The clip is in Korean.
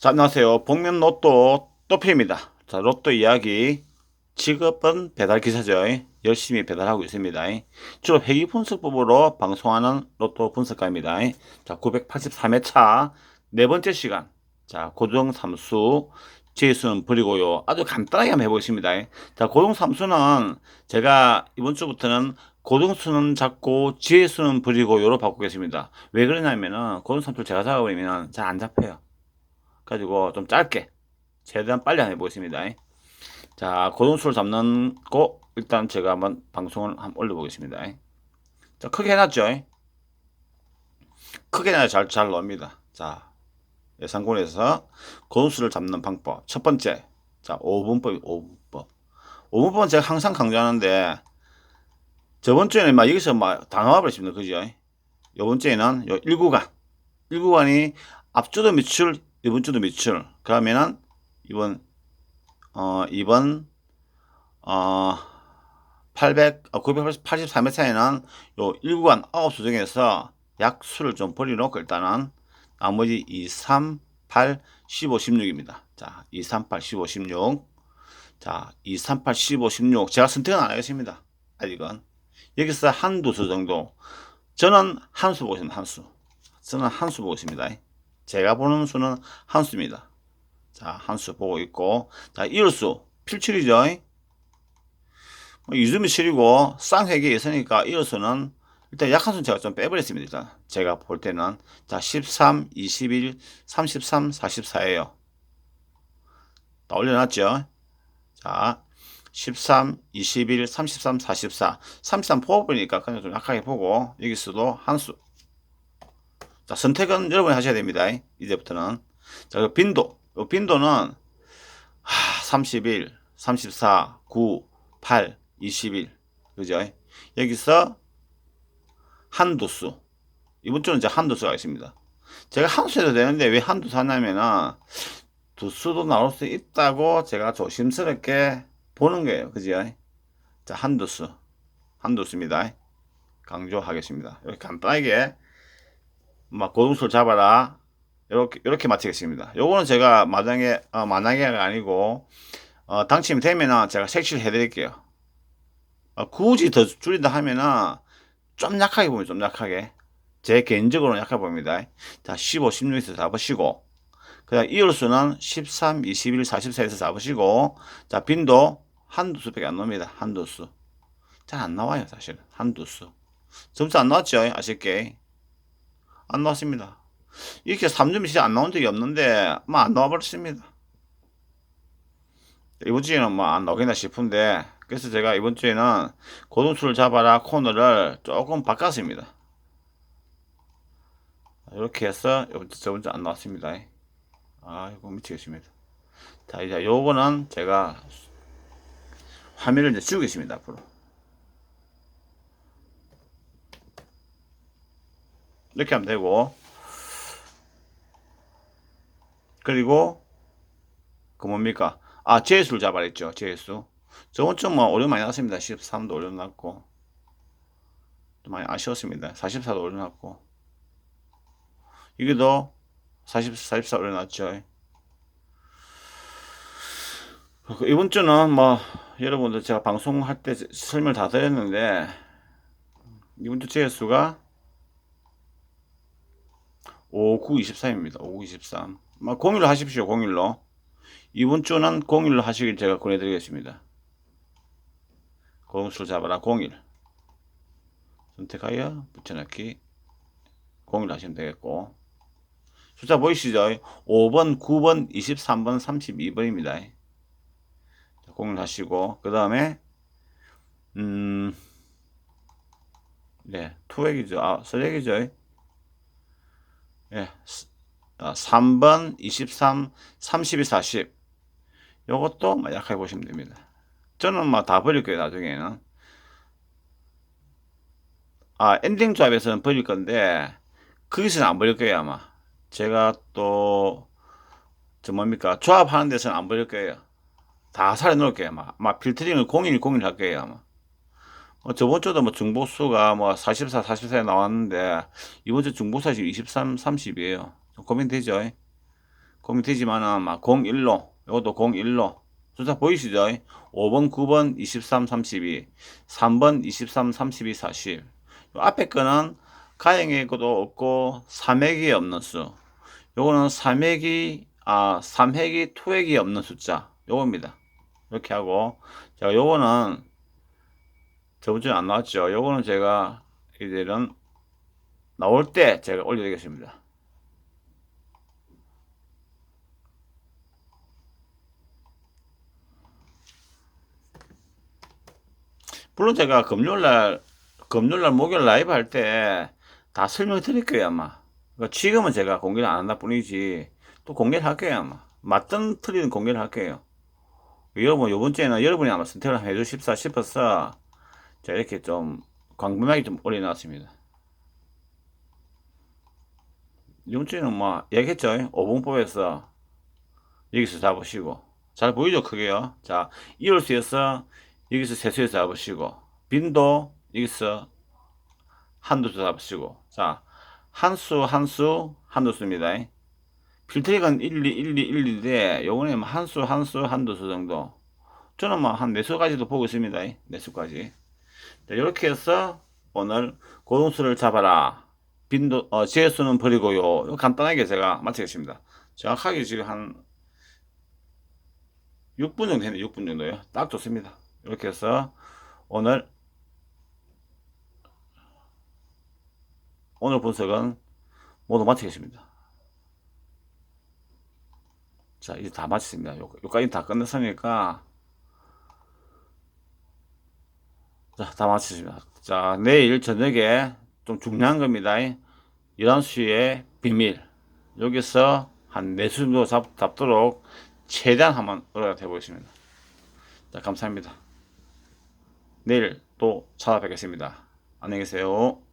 자, 안녕하세요. 복면 로또 또피입니다. 자, 로또 이야기. 직업은 배달 기사죠. 열심히 배달하고 있습니다. 주로 회계 분석법으로 방송하는 로또 분석가입니다. 자, 983회차 네 번째 시간. 자, 고정 삼수 재수는 버리고요. 아주 간단하게 한번 해보겠습니다. 자, 고정 삼수는 제가 이번 주부터는 고정수는 잡고 지혜수는 버리고요로 바꾸겠습니다. 왜 그러냐면은 고정 삼수를 제가 잡아버리면 잘 안 잡혀요. 가지고 좀 짧게 최대한 빨리 한번 해보겠습니다. 자, 고정수를 잡는 거 일단 제가 한번 방송을 한번 올려보겠습니다. 자, 크게 해놨죠. 크게 잘, 잘 나옵니다. 자, 예상권에서 고정수를 잡는 방법. 첫 번째, 자, 5분법이 5분법. 5분법은 제가 항상 강조하는데, 저번 주에는 막 여기서 막 당황해버렸습니다. 그죠? 요번 주에는 요 1구간. 1구간이 앞주도 매출, 이번 주도 매출. 그러면은, 이번, 어, 이번, 어, 800, 어, 983회 차에는 요 1구간 9수 중에서 약수를 좀 버려놓고 일단은 나머지 2, 3, 8, 15, 16입니다. 자, 2, 3, 8, 15, 16. 자, 2, 3, 8, 15, 16. 제가 선택은 안 하겠습니다. 아직은. 여기서 한두 수 정도. 저는 한 수 보고 있습니다. 한 수. 저는 한 수 보고 있습니다. 제가 보는 수는 한 수입니다. 자, 한 수 보고 있고. 자, 이을수. 필출이죠. 뭐 유즈미 7이고 쌍회계에 있으니까 이을수는 일단 약한 수는 제가 좀 빼버렸습니다. 일단 제가 볼 때는 자 13, 21, 33, 44예요. 다 올려놨죠. 자 13, 21, 33, 44. 33 뽑아보니까 그냥 좀 약하게 보고 여기서도 한 수. 자 선택은 여러분이 하셔야 됩니다. 이제부터는 자그 빈도. 이 빈도는 하, 31, 34, 9, 8, 21. 그죠? 여기서 한두 수. 이번 주는 이제 한두 수가 있습니다. 제가 한수 해도 되는데 왜 한두 수 하냐면은 두 수도 나올 수 있다고 제가 조심스럽게 보는 거예요. 그죠? 자, 한두 수. 한두 수입니다. 강조하겠습니다. 이렇게 간단하게 막 고등수를 잡아라. 이렇게 이렇게 마치겠습니다. 요거는 제가 만약에 어, 만약에가 아니고 어, 당첨이 되면은 제가 색칠 해드릴게요. 어, 굳이 더 줄인다 하면은 좀 약하게 보면 좀 약하게 제 개인적으로는 약하게 봅니다. 자 15, 16에서 잡으시고 그 다음 이을수는 13, 21, 44에서 잡으시고 자 빈도 한두 수밖에 안 나옵니다. 한두 수. 잘 안 나와요 사실 한두 수. 점수 안 나왔죠 아쉽게 안 나왔습니다. 이렇게 3점이 진짜 안 나온 적이 없는데 뭐 안 나와 버렸습니다. 이번 주에는 뭐 안 나오겠나 싶은데 그래서 제가 이번 주에는 고등수를 잡아라 코너를 조금 바꿨습니다. 이렇게 해서 이번 주 저번 주 안 나왔습니다. 아 이거 미치겠습니다. 자 이제 요거는 제가 화면을 이제 지우겠습니다 앞으로. 이렇게 하면 되고. 그리고 그 뭡니까? 아 제수를 잡아냈죠 제수. 저번 주뭐 오류 많이 났습니다. 13도 올려놨고. 좀 많이 아쉬웠습니다. 44도 올려놨고. 이게도 40, 44 올려놨죠. 그리고 이번 주는 뭐 여러분들 제가 방송할 때 설명 다 드렸는데 이번 주 제수가 5923입니다. 5923 막 공일로 하십시오 공일로. 이번 주는 공일로 하시길 제가 권해드리겠습니다. 공수를 잡아라 공일. 선택하여 붙여넣기. 공일로 하시면 되겠고. 숫자 보이시죠? 5번 9번 23번 32번입니다. 공일 하시고 그 다음에 음 네, 투획이죠. 아, 서렉이죠. 예, 3번, 23, 32, 40. 요것도 뭐 약하게 보시면 됩니다. 저는 뭐다 버릴 거예요, 나중에는. 아, 엔딩 조합에서는 버릴 건데, 거기서는 안 버릴 거예요, 아마. 제가 또, 저 뭡니까, 조합하는 데서는 안 버릴 거예요. 다 살려놓을 거예요, 아마. 아마 필터링을 01, 01할 거예요, 아마. 뭐 저번 주도 뭐 중복수가 뭐 44, 44에 나왔는데 이번 주 중복수가 지금 23, 30이에요. 좀 고민되죠. 고민되지만은 막 01로 이것도 01로 숫자 보이시죠? 5번, 9번, 23, 32, 3번, 23, 32, 40. 요 앞에 거는 가행의 것도 없고 3획이 없는 수. 요거는 3획이 아 3획이 투획이 없는 숫자. 요겁니다. 이렇게 하고 제가 요거는 저번 주에 안 나왔죠. 요거는 제가 이들은 나올 때 제가 올려드리겠습니다. 물론 제가 금요일날, 금요일날, 목요일 라이브 할 때 다 설명 드릴 거예요, 아마. 그러니까 지금은 제가 공개를 안 한다 뿐이지, 또 공개를 할 거예요, 아마. 맞든 틀리든 공개를 할 거예요. 여러분, 요번 주에는 여러분이 아마 선택을 해주십사 싶어서, 제가 이렇게 좀, 광범위하게 좀 올려놨습니다. 이번 주에는 뭐, 얘기했죠. 5분법에서 여기서 잡으시고. 잘 보이죠, 크게요. 자, 이올수에서 여기서 세수에서 잡으시고 빈도 여기서 한두 수 잡으시고 자 한수 한수 한두 수입니다 필터링은 1, 2, 1, 2, 1, 2인데 요번에 뭐 한수 한수 한두 수 정도 저는 뭐 한 네수까지도 보고 있습니다 네수까지 이렇게 해서 오늘 고동수를 잡아라. 빈도 어, 제수는 버리고요. 간단하게 제가 마치겠습니다. 정확하게 지금 한 6분 정도 했네. 6분 정도요. 딱 좋습니다. 이렇게 해서 오늘 오늘 분석은 모두 마치겠습니다. 자, 이제 다 마쳤습니다. 요, 요까지 다 끝냈으니까 자, 다 마쳤습니다. 자, 내일 저녁에 좀 중요한 겁니다. 11시에 비밀. 여기서 한 4수 정도 잡, 잡도록 최대한 한번 노력해 보겠습니다. 자, 감사합니다. 내일 또 찾아뵙겠습니다. 안녕히 계세요.